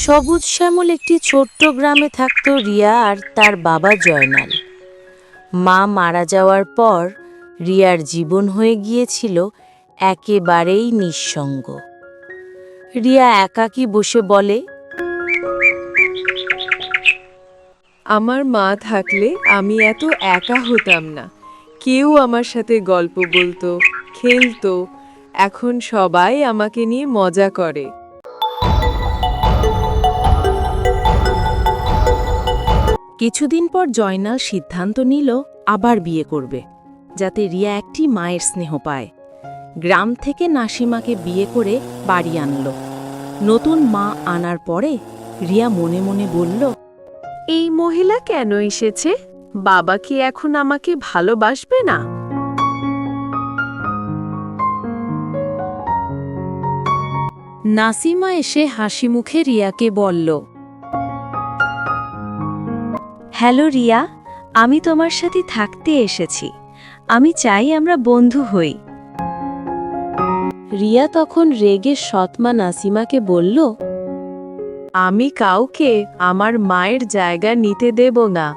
সবুজ শ্যামল একটি ছোট্ট গ্রামে থাকত রিয়া আর তার বাবা জয়নাল। মা মারা যাওয়ার পর রিয়ার জীবন হয়ে গিয়েছিল একেবারেই নিঃসঙ্গ। রিয়া একাকী বসে বলে, আমার মা থাকলে আমি এত একা হতাম না। কেউ আমার সাথে গল্প বলতো, খেলতো। এখন সবাই আমাকে নিয়ে মজা করে। কিছুদিন পর জয়নাল সিদ্ধান্ত নিল আবার বিয়ে করবে যাতে রিয়া একটি মায়ের স্নেহ পায়। গ্রাম থেকে নাসিমাকে বিয়ে করে বাড়ি আনল। নতুন মা আনার পরে রিয়া মনে মনে বলল এই মহিলা কেন এসেছে? বাবা কি এখন আমাকে ভালোবাসবে না? নাসিমা এসে হাসি মুখে রিয়াকে বলল হ্যালো রিয়া, আমি তোমার সাথে থাকতে এসেছি। আমি চাই আমরা বন্ধু হই। রিয়া তখন রেগে সৎমা নাসিমাকে বলল, আমি কাউকে আমার মায়ের জায়গা নিতে দেব না।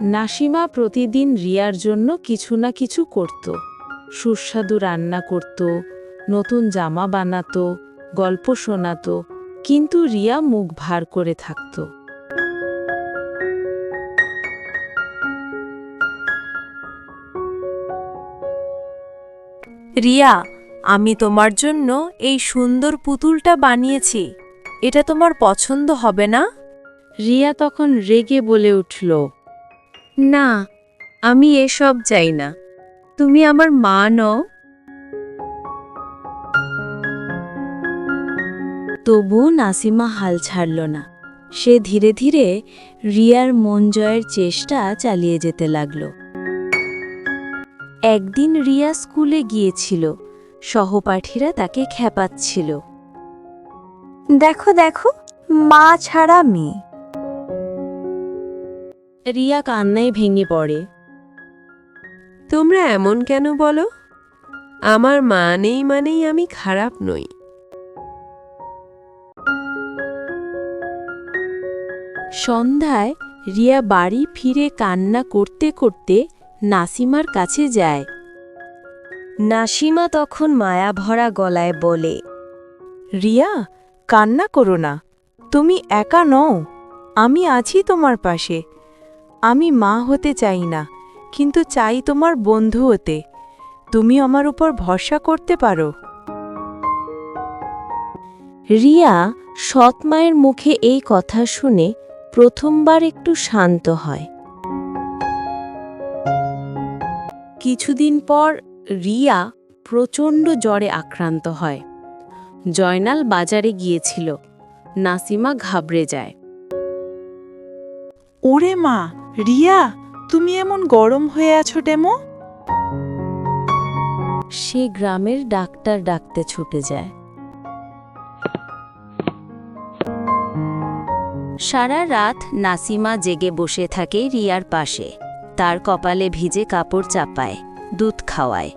নাসিমা প্রতিদিন রিয়ার জন্য কিছু না কিছু করত। সুস্বাদু রান্না করত, নতুন জামা বানাতো, গল্প শোনাতো, কিন্তু রিয়া মুখ ভার করে থাকত। রিয়া, আমি তোমার জন্য এই সুন্দর পুতুলটা বানিয়েছি। এটা তোমার পছন্দ হবে না? রিয়া তখন রেগে বলে উঠল, না, আমি এসব চাই না। তুমি আমার মা নও। তবু নাসিমা হাল ছাড়ল না। সে ধীরে ধীরে রিয়ার মন জয়ের চেষ্টা চালিয়ে যেতে লাগল। একদিন রিয়া স্কুলে গিয়েছিল। সহপাঠীরা তাকে খেপাচ্ছিল দেখো দেখো, মা ছাড়া মেয়ে। রিয়া কান্নায় ভেঙে পড়ে। তোমরা এমন কেন বলো? আমার মা নেই মানেই আমি খারাপ নই। সন্ধ্যায় রিয়া বাড়ি ফিরে কান্না করতে করতে নাসিমার কাছে যায়। নাসিমা তখন মায়া ভরা গলায় বলে, রিয়া, কান্না করো না। তুমি একা নও। আমি আছি তোমার পাশে। আমি মা হতে চাই না, কিন্তু চাই তোমার বন্ধু হতে। তুমি আমার উপর ভরসা করতে পারো। রিয়া সৎ মায়ের মুখে এই কথা শুনে প্রথমবার একটু শান্ত হয়। কিছুদিন পর রিয়া প্রচণ্ড জ্বরে আক্রান্ত হয়। জয়নাল বাজারে গিয়েছিল। নাসিমা ঘাবড়ে যায়। ওরে মা রিয়া তুমি এমন গরম হয়ে আছো ডেমো। সে গ্রামের ডাক্তার ডাকতে ছুটে যায়। সারা রাত নাসিমা জেগে বসে থাকে রিয়ার পাশে। তার কপালে ভিজে কাপড় চাপায়, দুধ খাওয়ায়।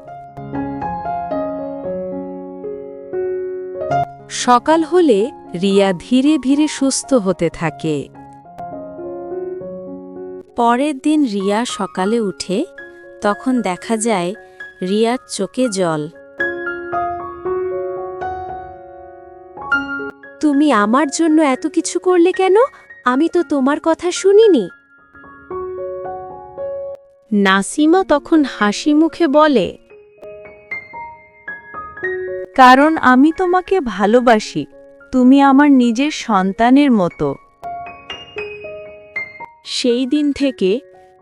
সকাল হলে রিয়া ধীরে ধীরে সুস্থ হতে থাকে। পরের দিন রিয়া সকালে উঠে তখন দেখা যায় রিয়ার চোখে জল। তুমি আমার জন্য এত কিছু করলে কেন? আমি তো তোমার কথা শুনিনি। নাসিমা তখন হাসি মুখে বলে, কারণ আমি তোমাকে ভালোবাসি, তুমি আমার নিজের সন্তানের মতো। সেই দিন থেকে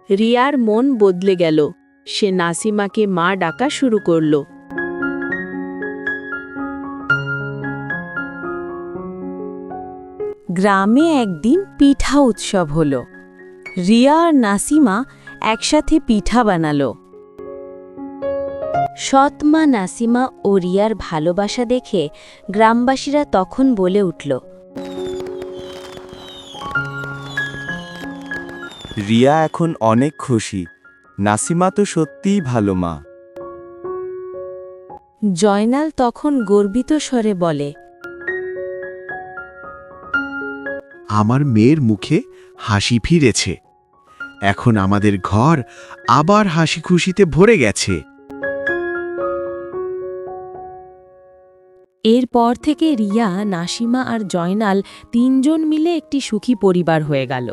রিয়ার মন বদলে গেল। সে নাসিমাকে মা ডাকা শুরু করল। গ্রামে একদিন পিঠা উৎসব হল। রিয়া আর নাসিমা একসাথে পিঠা বানালো। সৎমা নাসিমা ও রিয়ার ভালোবাসা দেখে গ্রামবাসীরা তখন বলে উঠল রিয়া এখন অনেক খুশি। নাসিমা তো সত্যিই ভালো মা। জয়নাল তখন গর্বিত স্বরে বলে আমার মেয়ের মুখে হাসি ফিরেছে। এখন আমাদের ঘর আবার হাসি খুশিতে ভরে গেছে। এরপর থেকে রিয়া, নাসিমা আর জয়নাল তিনজন মিলে একটি সুখী পরিবার হয়ে গেল।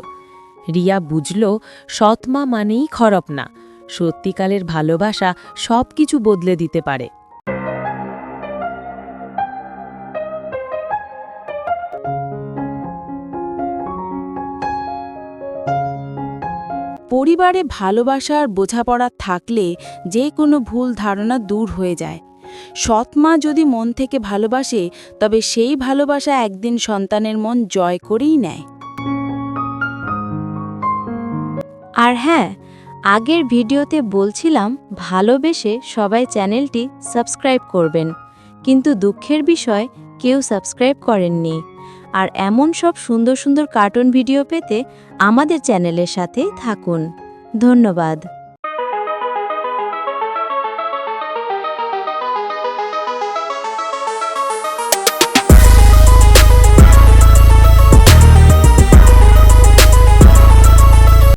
রিয়া বুঝল সৎমা মানেই খরপ না। সত্যিকালের ভালোবাসা সব কিছু বদলে দিতে পারে। পরিবারে ভালোবাসার বোঝাপড়া থাকলে যে কোনো ভুল ধারণা দূর হয়ে যায়। সৎমা যদি মন থেকে ভালোবাসে, তবে সেই ভালোবাসা একদিন সন্তানের মন জয় করেই নেয়। আর হ্যাঁ আগের ভিডিওতে বলছিলাম, ভালোবেসে সবাই চ্যানেলটি সাবস্ক্রাইব করবেন। কিন্তু দুঃখের বিষয়, কেউ সাবস্ক্রাইব করেননি। আর এমন সব সুন্দর সুন্দর কার্টুন ভিডিও পেতে আমাদের চ্যানেলের সাথে থাকুন। ধন্যবাদ।